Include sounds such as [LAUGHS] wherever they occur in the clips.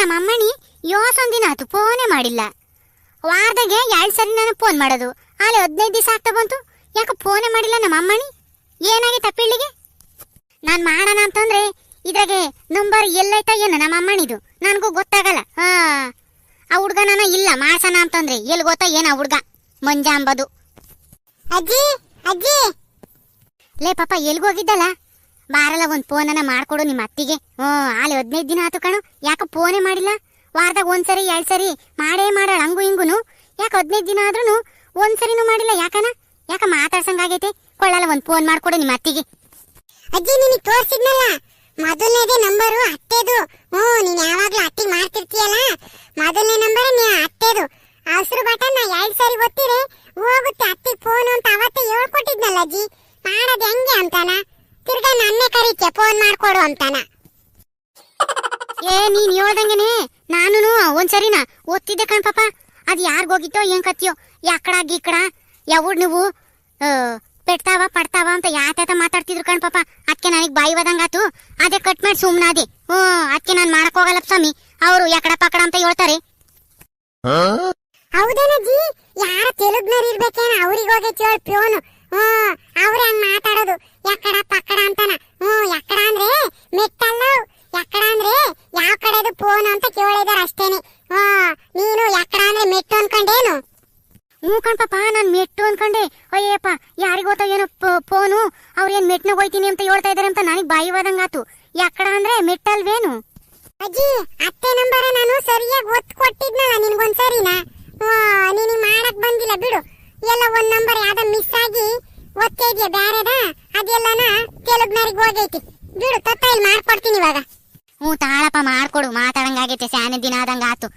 ನಮ್ಮ ಅಮ್ಮಣಿ ಯೋಸೊಂದಿನ ಆತು ಫೋನೇ ಮಾಡಿಲ್ಲ. ವಾರದಾಗೆ ಎರಡು ಸರಿ ನಾನು ಫೋನ್ ಮಾಡೋದು. ಅಲ್ಲಿ ಹದಿನೈದು ದಿವಸ ಆಗ್ತಾ ಬಂತು. ಯಾಕೆ ಫೋನೇ ಮಾಡಿಲ್ಲ ನಮ್ಮ ಅಮ್ಮಣಿ ಏನಾಗಿ ತಪ್ಪಿಳ್ಳಿಗೆ ನಾನು ಮಾಡೋಣ ಅಂತಂದ್ರೆ ಇದ್ರಾಗೆ ನಂಬರ್ ಎಲ್ಲೈತ ಏನು ನಮ್ಮ ಅಮ್ಮಣಿದು ನನಗೂ ಗೊತ್ತಾಗಲ್ಲ. ಹಾ. ಆ ಹುಡ್ಗ ನಾನು ಇಲ್ಲ, ಮಾಡ್ಸೋಣ ಅಂತಂದ್ರೆ. ಎಲ್ಲಿ ಗೊತ್ತಾ ಏನ ಹುಡ್ಗ? ಮಂಜ ಅಂಬದು. ಅಜ್ಜಿ ಅಜ್ಜಿ. ಲೇ ಪಾಪ ಎಲ್ಗ್ ಹೋಗಿದ್ದಲ್ಲ? ಬಾರಲ್ಲ, ಒಂದ್ ಫೋನನ್ನ ಮಾಡ್ಕೊಡು ನಿಮ್ಮ ಅತ್ತಿಗೆ. ಹ್ಞೂ ಅಲ್ಲಿ ಹದಿನೈದು ದಿನ ಆತು ಕಣು, ಯಾಕೆ ಫೋನೇ ಮಾಡಿಲ್ಲ? ವಾರದಾಗ ಒಂದ್ಸರಿ ಎರಡ್ ಸರಿ ಮಾಡೇ ಮಾಡಾಳ ಹಂಗು ಹಿಂಗುನು. ಯಾಕೆ ಹದಿನೈದು ದಿನ ಆದ್ರೂ ಒಂದ್ಸರಿನೂ ಮಾಡಿಲ್ಲ ಯಾಕನ? ಯಾಕ ಮಾತಾಡ್ಸಂಗಾಗೈತೆ? ಕೊಳ್ಳಲ್ಲ, ಒಂದ್ ಫೋನ್ ಮಾಡ್ಕೊಡು ನಿಮ್ಮ ಅತ್ತಿಗೆ. ಅಜ್ಜಿ, ನಿನಗೆ ತೋರಿಸಿದ್ನಲ್ಲ? ಮೊದಲನೇದೇ ನಂಬರು ಅತ್ತೆದು. ಹ್ಞೂ, ನೀನ್ ಯಾವಾಗ್ಲೂ ಅತ್ತಿಗೆ ಮಾಡ್ತಿರ್ತೀಯಲ್ಲ? ಮೊದಲನೇ ನಂಬರ್ ನೀ ಅತ್ತೆದು. ಹಸಿರು ಬಟನ್ ನಾ ಎರಡ್ ಸರಿ ಗೊತ್ತಿರಿ ಹೋಗುತ್ತೆ ಅತ್ತಿಗೆ ಫೋನ್ ಅಂತ ಅವತ್ತೇ ಹೇಳ್ಕೊಟ್ಟಿದ್ನಲ್ಲ ಅಜ್ಜಿ. ಮಾಡೋದು ಹೆಂಗೆ ಅಂತಾನ? ತಿರ್ಗಾ ನನ್ನೇ ಕರೀತ್ಯ? ಫೋನ್ ಮಾಡ್ಕೊಡು ಅಂತಾನ. ಏ, ನೀನ್ ಹೇಳ್ದಂಗೆನೆ? ನಾನು ಒಂದ್ಸರಿನ ಓದ್ತಿದ್ದೆ ಕಣ್ ಪಾಪ. ಅದ್ ಯಾರ್ಗ್ ಹೋಗಿತ್ತೋ, ಏನ್ ಕತ್ತಿಯೋ? ಯಾಕಡ, ಗೀಕಡ? ಯಾವ್ಡ್ ನೀವು ಪೆಟ್ತಾವ, ಪೆಡ್ತಾವ ಅಂತ ಯಾತ ಮಾತಾಡ್ತಿದ್ರು ಕಣ್ ಪಾಪ? ಅದಕ್ಕೆ ನನಗೆ ಬಾಯಿ ಬದಂಗಾತು ಅದೇ ಕಟ್ ಮಾಡಿ ಸುಮ್ಮನಾದೆ ಹ್ಞೂ ಅದಕ್ಕೆ ನಾನು ಮಾಡಕ್ ಹೋಗಲ್ಲ ಸ್ವಾಮಿ. ಅವರು ಯಾಕಡ, ಪಕಡ ಅಂತ ಹೇಳ್ತಾರೆ. ಹೌದೇನಜ್ಜಿ? ಯಾರ ತೆಲುಗ್ನರ್ ಇರ್ಬೇಕೇನ? ಅವ್ರಿಗೆ ಹೋಗೈತಿ ಹೇಳಿ ಪ್ಯೋನು ಹ್ಮ್ ಅವ್ರ ಹಂಗ್ ಮಾತಾಡೋದು ಯಾಕಡ ಪಕ್ಕಡ ಅಂತಾನ ಹ್ಮ್ ಯಾಕಡ ಅಂದ್ರೆ ಮೆಟ್ಟಲ್ಲ ಯಾಕಡ ಅಂದ್ರೆ ಯಾವ ಕಡೆದು ಫೋನ್ ಅಂತ ಕೇಳಿದಾರ ಅಷ್ಟೇನೆ ಹ್ಮ್ ನೀನು ಯಾಕಡ ಅಂದ್ರೆ ಮೆಟ್ಟು ಅನ್ಕೊಂಡೇನು ಹ್ಞೂ ಕಣ್ ಪಾಪ ನಾನು ಮೆಟ್ಟು ಅನ್ಕೊಂಡೆ ಅಯ್ಯಪ್ಪ ಯಾರಿಗ್ ಗೊತ್ತೋ ಏನೋ ಫೋನು ಅವ್ರು ಏನ್ ಮೆಟ್ನಾಗ ಹೋಯ್ತೀನಿ ಅಂತ ಹೇಳ್ತಾ ಇದಾರೆ ಅಂತ ನನಗೆ ಬಾಯಿ ಬದಂಗಾತು ಯಾಕಡ ಅಂದ್ರೆ ಮೆಟ್ಟಲ್ವೇನು ಅಜ್ಜಿ ಅತ್ತೆ ನಂಬರ ನಾನು ಸರಿಯಾಗಿ ಒತ್ತು ಕೊಟ್ಟಿದ್ನಲ್ಲ ನಿನ್ಗೊಂದ್ಸರಿನ? ನೀನು ಮಾಡಕ್ ಬಂದಿಲ್ಲ ಬಿಡು. ಎಲ್ಲ ಒಂದ್ ನಂಬರ್ ಯಾವ್ದ ಮಿಸ್ ಆಗಿ ಒತ್ತೇ ಇದೆಯಾ ಬ್ಯಾರೆದ? ಅದೆಲ್ಲನ ತೆಲುಗ್ನವ್ರಿಗೆ ಹೋಗೈತಿ. ಬಿಡು ತತ್ತ ಇಲ್ಲಿ ಮಾಡ್ಕೊಡ್ತೀನಿ ಇವಾಗ. ಹ್ಞೂ ತಾಳಪ್ಪ ಮಾಡ್ಕೊಡು. ಮಾತಾಡಂಗಾಗೈತೆ ಸ್ಯಾನೆ ದಿನ ಆದಂಗ ಆತು.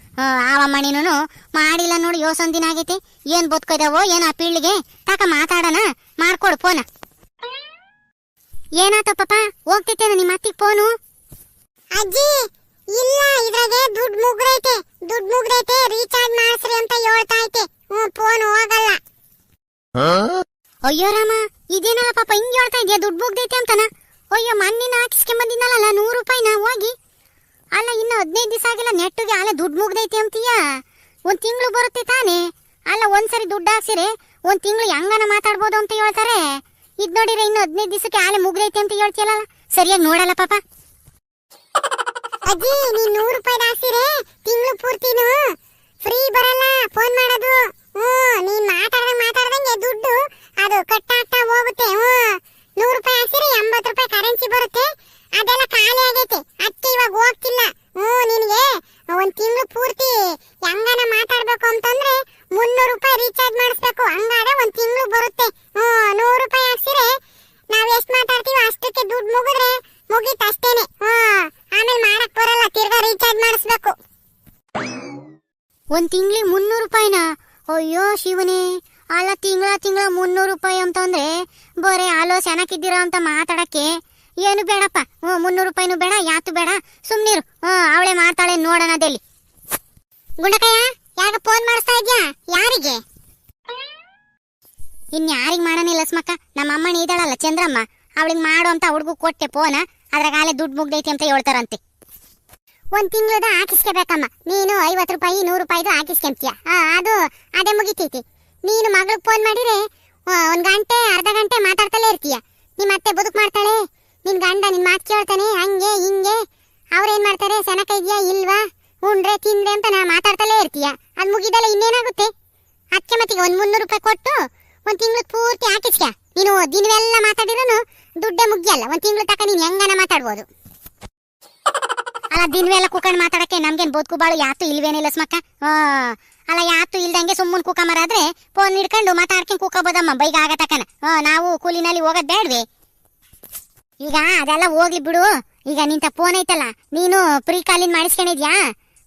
ಆವಮ್ಮಣಿನೂ ಮಾಡಿಲ್ಲ ನೋಡಿ ಯೋಸೊಂದ್ ದಿನ ಆಗೈತೆ. ಏನ್ ಬದುಕೋದವೋ ಏನ ಆ ಪೀಳಿಗೆ ತಾಕ ಮಾತಾಡೋಣ. ಮಾಡ್ಕೊಡು ಫೋನ. ಏನಾತ ಪಾಪ ಹೋಗ್ತೈತೇನ ನಿಮ್ಮ ಅತ್ತಿಗೆ ಫೋನು. ಅಜ್ಜಿ ಇಲ್ಲ ಇದ್ರಾಗೆ ದುಡ್ಡು ಮುಗ್ರೈತೆ ದುಡ್ಡು ಮುಗ್ರೈತೆ ರೀಚಾರ್ಜ್ ಮಾಡಿಸ್ರಿ ಅಂತ ಹೇಳ್ತಾ ಐತೆ ಹ್ಞೂ ಫೋನ್ ಹೋಗಲ್ಲ. ಅಯ್ಯೋ ರಾಮ ಇದೇನಲ್ಲ ಪಾಪ ಹಿಂಗ್ ಹೇಳ್ತಾ ಇದೆಯಾ? ದುಡ್ಡು ಮುಗ್ದೈತೆ ಅಂತನ? ಅಯ್ಯೋ ಮಣ್ಣಿನ ಹಾಕಿಸ್ಕೊಂಡ್ ಬಂದಿದ್ನಲ್ಲ ನೂರು ರೂಪಾಯಿನ? ಹೋಗಿ. ಅಲ್ಲ ಇನ್ನು ಹದಿನೈದು ದಿವಸ ಆಗಿಲ್ಲ ನೆಟ್ಟಿಗೆ ಅಲ್ಲ ದುಡ್ಡು ಮುಗ್ದೈತೆ ಅಂತೀಯ? ಒಂದ್ ತಿಂಗಳು ಬರುತ್ತೆ ತಾನೇ. ಅಲ್ಲ ಒಂದ್ಸರಿ ದುಡ್ಡು ಹಾಕ್ಸಿರಿ ಒಂದ್ ತಿಂಗಳು ಹೆಂಗನ ಮಾತಾಡ್ಬೋದು ಅಂತ ಹೇಳ್ತಾರೆ. ಇದ್ ನೋಡಿದ್ರೆ ಇನ್ನು ಹದಿನೈದು ದಿವಸಕ್ಕೆ ಆಲೆ ಮುಗ್ದೈತೆ ಅಂತ ಹೇಳ್ತೀಯಲ್ಲ? ಸರಿಯಾಗಿ ನೋಡಲ್ಲ ಪಾಪ. ಅಜ್ಜಿ ನೀ ನೂರು ರೂಪಾಯಿ ದಾಸಿರೆ, ತಿಂಗಳು ಪೂರ್ತಿನು ಫ್ರೀ ಬರಲ್ಲ ಫೋನ್ ಮಾಡೋದು. ಹ್ಞೂ, ನೀನ್ ಮಾತಾಡ್ದಂಗೆ ಮಾತಾಡ್ದಂಗೆ ದುಡ್ಡು, ಅದು ಕಟ್ಟಾಗ್ತಾ ಹೋಗುತ್ತೆ. ಹ್ಞೂ, ನೂರು ರೂಪಾಯಿ ಹಾಕ್ಸಿರೆ ಎಂಬತ್ತು ರೂಪಾಯಿ ಕರೆನ್ಸಿ ಬರುತ್ತೆ ಅದೆಲ್ಲ ಖಾಲಿ ಆಗೈತೆ ಅದಕ್ಕೆ ಇವಾಗ ಹೋಗ್ತಿಲ್ಲ ಹ್ಞೂ ನಿನಗೆ ಒಂದ್ ತಿಂಗಳು ಪೂರ್ತಿ ಹೆಂಗನ ಮಾತಾಡ್ಬೇಕು ಅಂತಂದ್ರೆ ಮುನ್ನೂರು ರೂಪಾಯಿ ರೀಚಾರ್ಜ್ ಮಾಡಿಸ್ಬೇಕು ಹಂಗಾದ್ರೆ ಒಂದ್ ತಿಂಗಳು ಬರುತ್ತೆ ಹ್ಞೂ ನೂರು ರೂಪಾಯಿ ಹಾಕ್ಸಿರೆ ನಾವ್ ಎಷ್ಟ್ ಮಾತಾಡ್ತೀವೋ ಅಷ್ಟಕ್ಕೆ ದುಡ್ಡು ಮುಗಿದ್ರೆ ಮುಗೀತ್ ಅಷ್ಟೇನೆ ಹಾ ಆಮೇಲೆ ಮಾಡಕ್ ಬರಲ್ಲ ತಿರ್ಗಾ ರೀಚಾರ್ಜ್ ಮಾಡಿಸ್ಬೇಕು ಒಂದ್ ತಿಂಗ್ಳಿಗೆ ಮುನ್ನೂರು ರೂಪಾಯಿನ? ಅಯ್ಯೋ ಶಿವನೇ, ಅಲ್ಲ ತಿಂಗಳ ತಿಂಗಳ ಮುನ್ನೂರು ರೂಪಾಯಿ ಅಂತಂದ್ರೆ ಬರೇ ಆಲೋ ಚೆನ್ನಾಗಿದ್ದೀರಾ ಅಂತ ಮಾತಾಡಕ್ಕೆ? ಏನು ಬೇಡಪ್ಪ, ಹ್ಞೂ ಮುನ್ನೂರು ರೂಪಾಯಿನೂ ಬೇಡ ಯಾತು ಬೇಡ, ಸುಮ್ನಿರು. ಹ್ಞೂ, ಅವಳೆ ಮಾಡ್ತಾಳೆ ನೋಡೋಣ ಅದೇಲಿ ಗುಂಡಕಯ್ಯ ಯಾಕ ಫೋನ್ ಮಾಡಿಸ್ತಾ ಇದ್ಯಾ? ಯಾರಿಗೆ? ಇನ್ ಮಾಡೋಣ ಇಲ್ಲ ಸ್ಮಕ್ಕ, ನಮ್ಮ ಅಮ್ಮನ ಇದ್ದಾಳಲ್ಲ ಚಂದ್ರಮ್ಮ, ಅವಳಿಗೆ ಮಾಡು ಅಂತ ಹುಡುಗ ಕೊಟ್ಟೆ ಫೋನ, ಅದ್ರಾಗ ಆಲೆ ದುಡ್ಡು ಮುಗ್ದೈತಿ ಅಂತ ಹೇಳ್ತಾರಂತೆ. ಒಂದ್ ತಿಂಗಳದ ಹಾಕಿಸ್ಕೋಬೇಕಮ್ಮ. ನೀನು ಐವತ್ ರೂಪಾಯಿ, ನೂರು ರೂಪಾಯಿದು ಹಾಕಿಸ್ಕೊಂತೀಯ. ಅದು, ಅದೇ ಮುಗಿತೈತಿ. ನೀನು ಮಗಳಿಗೆ ಫೋನ್ ಮಾಡಿದ್ರೆ ಒಂದ್ ಗಂಟೆ, ಅರ್ಧ ಗಂಟೆ ಮಾತಾಡ್ತಲೇ ಇರ್ತೀಯ. ನಿಮ್ಮ ಅತ್ತೆ ಬದುಕು ಮಾಡ್ತಾಳೆ. ನಿನ್ ಗಂಡ ನಿನ್ ಮಾತು ಕೇಳ್ತಾನೆ, ಹಂಗೆ, ಹಿಂಗೆ. ಅವ್ರೇನ್ ಮಾಡ್ತಾರೆ ಸೆನಕ ಇದೆಯಾ ಇಲ್ವಾ? ಉಂಡ್ರೆ, ತಿಂದ್ರೆ ಅಂತ ನಾ ಮಾತಾಡ್ತಲೇ ಇರ್ತೀಯ. ಅದ್ ಮುಗಿದಲ್ಲ ಇನ್ನೇನಾಗುತ್ತೆ? ಅದಕ್ಕೆ ಮತ್ತೆ ಒಂದ್ ಮುನ್ನೂರು ರೂಪಾಯಿ ಕೊಟ್ಟು ಒಂದ್ ತಿಂಗಳು ಪೂರ್ತಿ ಹಾಕಿಸ್ಕ. ನೀನು ದಿನವೆಲ್ಲ ಮಾತಾಡಿರೋನು ದುಡ್ಡೇ ಮುಗಿಯಲ್ಲ. ಒಂದ್ ತಿಂಗಳು ತಕ ನೀನ್ ಹೆಂಗನ ಮಾತಾಡ್ಬೋದು? ಅಲ್ಲ, ದಿನವೆಲ್ಲ ಕುಕಂಡ್ ಮಾತಾಡಕ್ಕೆ ನಮ್ಗೇನ್ ಬದುಕು ಬಾಳು ಯಾತು ಇಲ್ವೇನಿಲ್ಲ ಸ್ಮಕ್ಕ? ಅಲ್ಲ, ಯಾತು ಇಲ್ದಂಗೆ ಸುಮ್ಮನ್ ಕೂಕ ಮಾರಾದ್ರೆ ಫೋನ್ ಹಿಡ್ಕೊಂಡು ಮಾತಾಡ್ಕೊಂಡ್ ಕೂಕಬೋದಮ್ಮ ಬೈಗ ಆಗತಕನ ನಾವು ಕೂಲಿನಲ್ಲಿ ಹೋಗೋದ್ ಬೇಡ್ವಿ ಈಗ ಅದೆಲ್ಲ ಹೋಗ್ಲಿ ಬಿಡು. ಈಗ ನಿಂತ ಫೋನ್ ಐತಲ್ಲ, ನೀನು ಪ್ರೀ ಕಾಲಿನ್ ಮಾಡಿಸ್ಕೊಂಡಿದ್ಯಾ?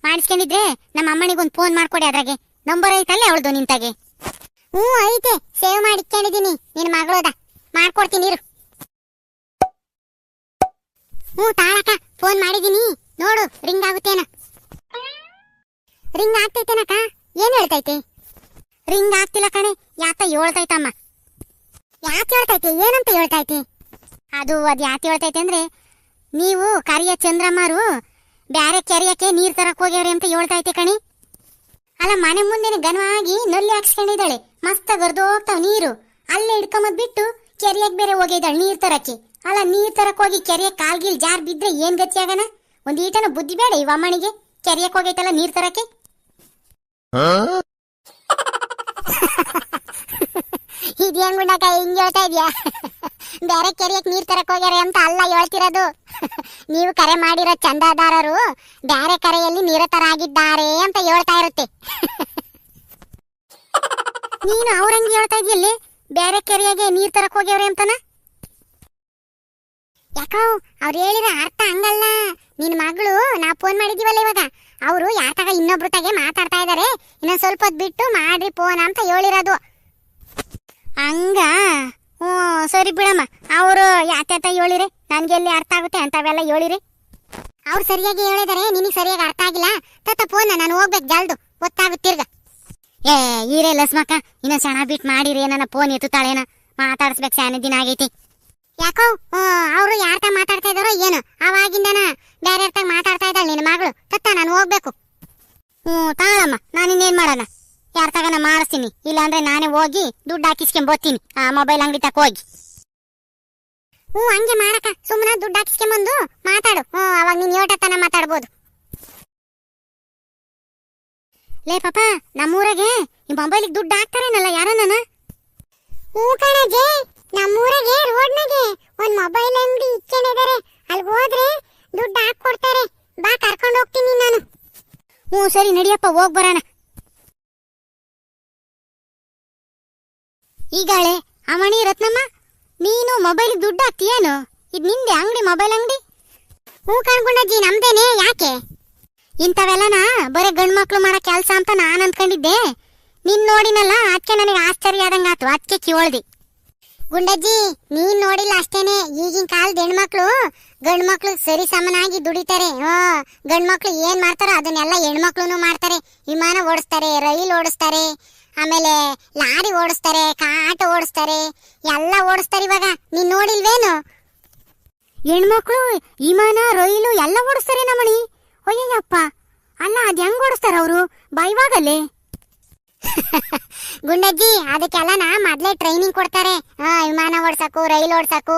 ಮಾಡಿಸ್ಕೊಂಡಿದ್ರೆ ನಮ್ಮ ಅಮ್ಮನಿಗೊಂದು ಫೋನ್ ಮಾಡ್ಕೊಡಿ ಅದ್ರಾಗೆ. ನಂಬರ್ ಐತಲ್ಲ ಅವಳದು ನಿಂತಾಗೆ. ಹ್ಞೂ, ಐತೆ. ಸೇವ್ ಮಾಡಿ ಇಟ್ಕೊಂಡಿದೀನಿ. ನಿನ್ ಮಗಳದ ಮಾಡ್ಕೊಡ್ತೀನಿ ಇರು. ಹ್ಞೂ ತಾಳಕ ಫೋನ್ ಮಾಡಿದೀನಿ ನೋಡು ರಿಂಗ್ ಆಗುತ್ತೇನ ರಿಂಗ್ ಆಗ್ತೈತೇನಕ್ಕ ಏನ್ ಹೇಳ್ತೈತೆ ರಿಂಗ್ ಆಗ್ತಿಲ್ಲ ಕಣೆ ಯಾತ ಹೇಳ್ತೈತಮ್ಮ ಯಾಕೆ ಹೇಳ್ತೈತೆ ಏನಂತ ಹೇಳ್ತೈತೆ ಅಂದ್ರೆ ನೀವು ಕರಿಯ ಚಂದ್ರಮ್ಮರು ಬ್ಯಾರೆ ಕೆರೆಯಕ್ಕೆ ನೀರ್ ತರಕ್ ಹೋಗ್ಯವ್ರಿ ಅಂತ ಹೇಳ್ತಾ ಐತೆ ಕಣಿ. ಅಲ್ಲ ಮನೆ ಮುಂದೆ ಘನವಾಗಿ ನಲ್ಲಿ ಹಾಕ್ಸ್ಕೊಂಡಿದ್ದಾಳೆ. ಮಸ್ತ್ ಹೋಗ್ತಾವ ನೀರು. ಅಲ್ಲೇ ಹಿಡ್ಕೊಂಬದ್ ಬಿಟ್ಟು ಕೆರೆಯಕ್ ಬೇರೆ ಹೋಗಿದ್ದಾಳೆ ನೀರ್ ತರಕ್ಕೆ. ಅಲ್ಲ ನೀರ್ ತರಕ್ ಹೋಗಿ ಕೆರೆಯ ಕಾಲ್ಗಿಲ್ ಜಾರ್ ಬಿದ್ರೆ ಏನ್ ಗತಿ ಆಗನ? ಒಂದ್ ಈಟನ ಬುದ್ಧಿ ಬೇಡ ಈ ಅಮ್ಮನಿಗೆ ಕೆರೆಯಕ್ ಹೋಗೈತಲ್ಲ ನೀರ್ ತರಕ್ಕೆ. [LAUGHS] ಇದೇನ್ ಗುಂಡಕ್ಕ ಹಿಂಗ್ ಹೇಳ್ತಾ ಇದ್ಯಾ? [LAUGHS] ಬೇರೆ ಕೆರೆಯಕ್ಕೆ ನೀರ್ ತರಕ್ ಹೋಗ್ಯಾರೆ ಅಂತ ಅಲ್ಲ ಹೇಳ್ತಿರೋದು. [LAUGHS] ನೀವು ಕರೆ ಮಾಡಿರೋ ಚಂದಾದಾರರು ಬೇರೆ ಕರೆಯಲ್ಲಿ ನಿರತರಾಗಿದ್ದಾರೆ ಅಂತ ಹೇಳ್ತಾ ಇರುತ್ತೆ. [LAUGHS] ನೀನು ಅವ್ರಂಗೆ ಹೇಳ್ತಾ ಇದೆಯಲ್ಲಿ? ಬೇರೆ ಕೆರೆಯಾಗೆ ನೀರ್ ತರಕ್ ಹೋಗ್ಯವ್ರೆ ಅಂತನ? ಯಾಕೋ ಅವ್ರು ಹೇಳಿರೋ ಅರ್ಥ ಹಂಗಲ್ಲ. ನಿನ್ ಮಗಳು ನಾ ಫೋನ್ ಮಾಡಿದೀವಲ್ಲ ಇವಾಗ. ಅವರು ಯಾತಾಗ ಇನ್ನೊಬ್ರು ತಾಗೆ ಮಾತಾಡ್ತಾ ಇದಾರೆ. ಇನ್ನೊಂದ್ ಸ್ವಲ್ಪ ಬಿಟ್ಟು ಮಾಡ್ರಿ ಫೋನ್ ಅಂತ ಹೇಳಿರೋದು. ಹಂಗ? ಹ್ಞೂ, ಸರಿ ಬಿಡಮ್ಮ. ಅವರು ಯಾತ್ಯಾತ ಹೇಳಿರಿ. ನನ್ಗೆಲ್ಲಿ ಅರ್ಥ ಆಗುತ್ತೆ ಅಂತವೆಲ್ಲ ಹೇಳಿರಿ. ಅವ್ರು ಸರಿಯಾಗಿ ಹೇಳಿದಾರೆ ನಿನಗೆ ಸರಿಯಾಗಿ ಅರ್ಥ ಆಗಿಲ್ಲ? ತತ್ತ ಫೋನ್ ನಾನು ಹೋಗ್ಬೇಕು ಜಲ್ದು. ಗೊತ್ತಾಗುತ್ತಿರ್ಗ ಏ, ಈರೇ ಲಸ್ಮಕ್ಕ ಇನ್ನೊಂದು ಸಣ್ಣ ಬಿಟ್ಟು ಮಾಡಿರಿ ಏನನ ಫೋನ್ ಎತ್ತುತ್ತಾಳೇನ ಮಾತಾಡಿಸ್ಬೇಕು ಸ್ಯಾನೆ ದಿನ ಆಗೈತಿ. ಯಾಕೋ ಅವರು ಯಾರ್ತ ಮಾತಾಡ್ತಾ ಇದಾರೋ ಏನು? ಅವಾಗಿಂದನ ಬೇರೆ ಯಾರ್ತಾಗ ಮಾತಾಡ್ತಾ ಇದ್ದಾಳೆ ನಿನ್ನ ಮಗಳು. ತತ್ತ ನಾನು ಹೋಗ್ಬೇಕು. ಹ್ಞೂ, ತಾಳಮ್ಮ, ನಾನು ಇನ್ನೇನ್ ಮಾಡೋಣ? ಯಾರ ತಗನ ಮಾಡಿಸ್ತೀನಿ. ಇಲ್ಲಾಂದ್ರೆ ನಾನೇ ಹೋಗಿ ದುಡ್ಡು ಹಾಕಿಸ್ಕೊಂಡ್ ಬರ್ತೀನಿ. ಆ ಮೊಬೈಲ್ ಅಂಗಡಿ ತಕ ಹೋಗಿ. ಹ್ಞೂ, ಹಂಗೆ ಮಾಡಕ ಸುಮ್ಮನೆ ದುಡ್ಡು ಹಾಕಿಸ್ಕೊಂಬಂದು ಮಾತಾಡು. ಹ್ಞೂ, ಅವಾಗ ನೀನು ಯೋಟತನ ಮಾತಾಡ್ಬೋದು. ಲೇ ಪಾಪ, ನಮ್ಮೂರಾಗೆ ಈ ಮೊಬೈಲಿಗೆ ದುಡ್ಡು ಹಾಕ್ತಾರೇನಲ್ಲ ಯಾರನ್ನ? ಹ್ಞೂ ಕಣಜೆ ನಮ್ಮೂರಾಗೆ, ರೋಡ್ನಾಗೆ ಒಂದ್ ಮೊಬೈಲ್ ಅಂಗಡಿ ಇಕ್ಕೊಂಡಿದ್ದಾರೆ ಅಲ್ಲಿ ಹೋದ್ರೆ ದುಡ್ಡು ಹಾಕೊಡ್ತಾರೆ ಬಾ, ಕರ್ಕೊಂಡು ಹೋಗ್ತೀನಿ ನಾನು. ಹ್ಞೂ, ಸರಿ ನಡಿಯಪ್ಪ, ಹೋಗಿ ಈಗಾಳೆ ಅಮಣಿ ರತ್ನಮ್ಮ, ನೀನು ಮೊಬೈಲ್ ದುಡ್ಡು ಹಾಕ್ತೀಯೇನು ಇದು ನಿಂದೆ ಅಂಗಡಿ, ಮೊಬೈಲ್ ಅಂಗಡಿ? ಹ್ಞೂ ಕಣ್ಕೊಂಡಜ್ಜಿ, ನಮ್ದೇನೆ, ಯಾಕೆ? ಇಂಥವೆಲ್ಲನ ಬರೀ ಗಂಡು ಮಕ್ಕಳು ಮಾಡೋ ಕೆಲಸ ಅಂತ ನಾನು ಅಂದ್ಕೊಂಡಿದ್ದೆ ನಿನ್ ನೋಡಿನಲ್ಲ ಅದಕ್ಕೆ ನನಗೆ ಆಶ್ಚರ್ಯ ಆದಂಗೆ ಆತು. ಅದಕ್ಕೆ ಕೇಳ್ದಿ ಗುಂಡಜ್ಜಿ, ನೀನ್ ನೋಡಿಲ್ಲ ಅಷ್ಟೇನೆ. ಈಗಿನ ಕಾಲದ ಹೆಣ್ಮಕ್ಳು ಗಂಡ್ಮಕ್ಳು ಸರಿ ಸಮನಾಗಿ ದುಡಿತಾರೆ. ಓ ಗಂಡ್ಮಕ್ಳು ಏನ್ ಮಾಡ್ತಾರೋ ಅದನ್ನೆಲ್ಲ ಹೆಣ್ಮಕ್ಳು ಮಾಡ್ತಾರೆ. ವಿಮಾನ ಓಡಿಸ್ತಾರೆ, ರೈಲ್ ಓಡಿಸ್ತಾರೆ. ಆಮೇಲೆ ಲಾರಿ ಓಡಿಸ್ತಾರೆ, ಕಾಟ ಓಡಿಸ್ತಾರೆ, ಎಲ್ಲ ಓಡಿಸ್ತಾರೆ ಇವಾಗ. ನೀನ್ ನೋಡಿಲ್ವೇನು? ಹೆಣ್ಮಕ್ಳು, ವಿಮಾನ, ರೈಲು ಎಲ್ಲ ಓಡಿಸ್ತಾರೆ ನಮ್ಮಣಿ ಅಯ್ಯಯ್ಯಪ್ಪ. ಅಲ್ಲ, ಅದ್ ಹೆಂಗ್ ಓಡಿಸ್ತಾರ ಅವರು ಬೈವಾಗಲ್ಲೇ [LAUGHS] ಗುಂಡಜ್ಜಿ ನಾ ಮೊದ್ಲೇ ಟ್ರೈನಿಂಗ್ ಕೊಡ್ತಾರೆ. ವಿಮಾನ ಓಡ್ಸಕು ರೈಲ್ ಓಡ್ಸಾಕು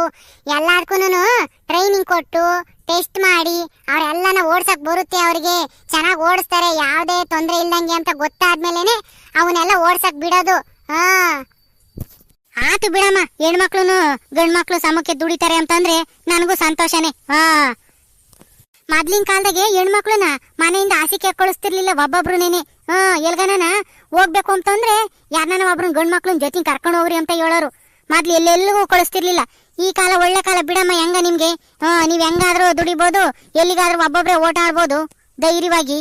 ಎಲ್ಲಾರ್ಕೂನು ಟ್ರೈನಿಂಗ್ ಕೊಟ್ಟು ಟೆಸ್ಟ್ ಮಾಡಿ, ಅವ್ರೆಲ್ಲನ ಓಡ್ಸಕ್ ಬರುತ್ತೆ ಅವ್ರಿಗೆ. ಚೆನ್ನಾಗಿ ಓಡಿಸ್ತಾರೆ, ಯಾವ್ದೇ ತೊಂದರೆ ಇಲ್ದಂಗೆ ಅಂತ ಗೊತ್ತಾದ್ಮೇಲೆನೆ ಅವನ್ನೆಲ್ಲ ಓಡ್ಸಕ್ ಬಿಡೋದು. ಹಾ ಆತು ಬಿಡಮ್ಮ ಹೆಣ್ಮಕ್ಳು ಗಂಡ್ ಮಕ್ಳು ಸಮಕ್ಕೆ ದುಡಿತಾರೆ ಅಂತಂದ್ರೆ ನನಗೂ ಸಂತೋಷನೇ. ಹಾ ಮೊದ್ಲಿನ ಕಾಲದಾಗೆ ಹೆಣ್ಮಕ್ಳನ್ನ ಮನೆಯಿಂದ ಹಾಸಿಗೆ ಕಳಿಸ್ತಿರ್ಲಿಲ್ಲ ಒಬ್ಬೊಬ್ರುನೇನೆ. ಹಾ ಎಲ್ಗನ ಹೋಗ್ಬೇಕು ಅಂತಂದ್ರೆ ಯಾರನ್ನ ಒಬ್ರನ್ನ ಗಂಡ್ ಮಕ್ಳನ್ನ ಜೊತೆ ಕರ್ಕೊಂಡು ಹೋಗ್ರಿ ಅಂತ ಹೇಳೋರು. ಮೊದ್ಲು ಎಲ್ಲೆಲ್ಲಿಗೂ ಕಳಿಸ್ತಿರ್ಲಿಲ್ಲ. ಈ ಕಾಲ ಒಳ್ಳೆ ಕಾಲ ಬಿಡಮ್ಮ, ಹೆಂಗ ನಿಮ್ಗೆ? ಹಾ, ನೀವು ಹೆಂಗಾದ್ರೂ ದುಡಿಬೋದು, ಎಲ್ಲಿಗಾದ್ರೂ ಒಬ್ಬೊಬ್ರೆ ಓಟ ಆಡ್ಬೋದು, ಧೈರ್ಯವಾಗಿ.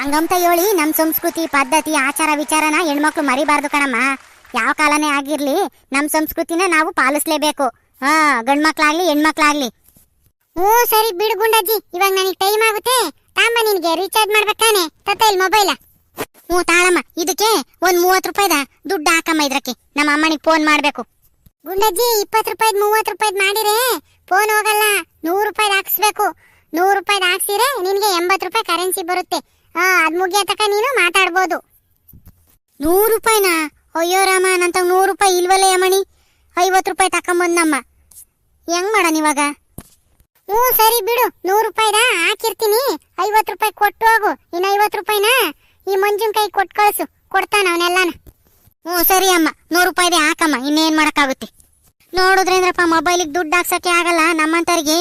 ಹಂಗಂತ ಹೇಳಿ ನಮ್ಮ ಸಂಸ್ಕೃತಿ ಪದ್ಧತಿ, ಆಚಾರ ವಿಚಾರನ ಹೆಣ್ಮಕ್ಳು ಮರಿಬಾರ್ದು ಕಣಮ್ಮ. ಯಾವ ಕಾಲನೇ ಆಗಿರ್ಲಿ ನಮ್ಮ ಸಂಸ್ಕೃತಿನ ನಾವು ಪಾಲಿಸ್ಲೇಬೇಕು. ಹಾ, ಗಂಡ್ಮಕ್ಳಾಗ್ಲಿ, ಹೆಣ್ಮಕ್ಳಾಗ್ಲಿ. ಓ ಸರಿ ಬಿಡು ಗುಂಡಜ್ಜಿ, ಇವಾಗ ನನಗೆ ಟೈಮ್ ಆಗುತ್ತೆ. ತಾಂಬ ನಿನ್ಗೆ ರೀಚಾರ್ಜ್ ಮಾಡ್ಬೇಕಾನೆ ತತ್ತ ಇಲ್ಲಿ ಮೊಬೈಲ ಹ್ಞೂ, ತಾಳಮ್ಮ, ಇದಕ್ಕೆ ಒಂದ್ ಮೂವತ್ ರೂಪಾಯಿದ ದುಡ್ಡು ಹಾಕಮ್ಮ ಇದ್ರಕ್ಕೆ. ನಮ್ಮ ಅಮ್ಮನಿಗೆ ಫೋನ್ ಮಾಡ್ಬೇಕು. ಗುಂಡಜ್ಜಿ, ಇಪ್ಪತ್ತು ರೂಪಾಯ್ದು, ಮೂವತ್ತು ರೂಪಾಯ್ದು ಮಾಡಿರೆ? ಫೋನ್ ಹೋಗಲ್ಲ. ನೂರು ರೂಪಾಯಿ ಹಾಕ್ಸ್ಬೇಕು. ನೂರು ರೂಪಾಯಿ ಹಾಕ್ಸಿರೆ ನಿನಗೆ ಎಂಬತ್ತು ರೂಪಾಯಿ ಕರೆನ್ಸಿ ಬರುತ್ತೆ. ಹಾ ಅದು ಮುಗಿಯೋ ತಕ ನೀನು ಮಾತಾಡ್ಬೋದು. ನೂರು ರೂಪಾಯಿನ? ಅಯ್ಯೋ ರಾಮ ನಂತ ನೂರು ರೂಪಾಯಿ ಇಲ್ವಲ್ಲ ಯಮಣಿ? ಐವತ್ತು ರೂಪಾಯಿ ತಕೊಂಬಂದಮ್ಮ. ಹೆಂಗ್ ಮಾಡೋಣ ಇವಾಗ? ಹ್ಞೂ, ಸರಿ ಬಿಡು. ನೂರು ರೂಪಾಯಿದ? ಹಾಕಿರ್ತೀನಿ. ಐವತ್ತು ರೂಪಾಯಿ ಕೊಟ್ಟು ಹೋಗು. ಇನ್ನು ಐವತ್ತು ರೂಪಾಯಿನ? ಈ ಮಂಜುನ್ ಕೈ ಕೊಟ್ಟು ಕಳ್ಸು. ಕೊಡ್ತಾನ ಅವನೆಲ್ಲಾನ. ಹ್ಞೂ, ಸರಿ ಅಮ್ಮ. ನೂರು ರೂಪಾಯಿದೆ ಹಾಕಮ್ಮ. ಇನ್ನೇನು ಮಾಡೋಕ್ಕಾಗುತ್ತೆ? ನೋಡಿದ್ರೇಂದ್ರಪ್ಪ ಮೊಬೈಲಿಗೆ ದುಡ್ಡು ಹಾಕ್ಸಕ್ಕೆ ಆಗಲ್ಲ. ನಮ್ಮಂತರಿಗೆ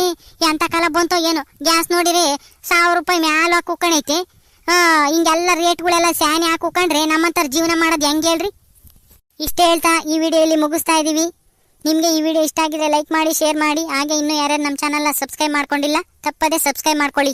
ಎಂತ ಕಾಲ ಬಂತೋ ಏನು. ಗ್ಯಾಸ್ ನೋಡಿರಿ ಸಾವಿರ ರೂಪಾಯಿ ಮ್ಯಾಲ ಹಾಂ, ಹಿಂಗೆಲ್ಲ ರೇಟ್ಗಳೆಲ್ಲ ಸ್ಯಾನೆ ಹಾಕುಕೊಂಡ್ರೆ ನಮ್ಮಂತರ ಜೀವನ ಮಾಡೋದು ಹೆಂಗೆ ಹೇಳ್ರಿ? ಇಷ್ಟೇ ಹೇಳ್ತಾ ಈ ವಿಡಿಯೋ ಇಲ್ಲಿ ಮುಗಿಸ್ತಾ ಇದೀವಿ. ನಿಮಗೆ ಈ ವಿಡಿಯೋ ಇಷ್ಟ ಆಗಿದೆ ಲೈಕ್ ಮಾಡಿ, ಶೇರ್ ಮಾಡಿ. ಹಾಗೆ ಇನ್ನೂ ಯಾರ್ಯಾರು ನಮ್ಮ ಚಾನಲ್ನ ಸಬ್ಸ್ಕ್ರೈಬ್ ಮಾಡ್ಕೊಂಡಿಲ್ಲ, ತಪ್ಪದೇ ಸಬ್ಸ್ಕ್ರೈಬ್ ಮಾಡ್ಕೊಳ್ಳಿ.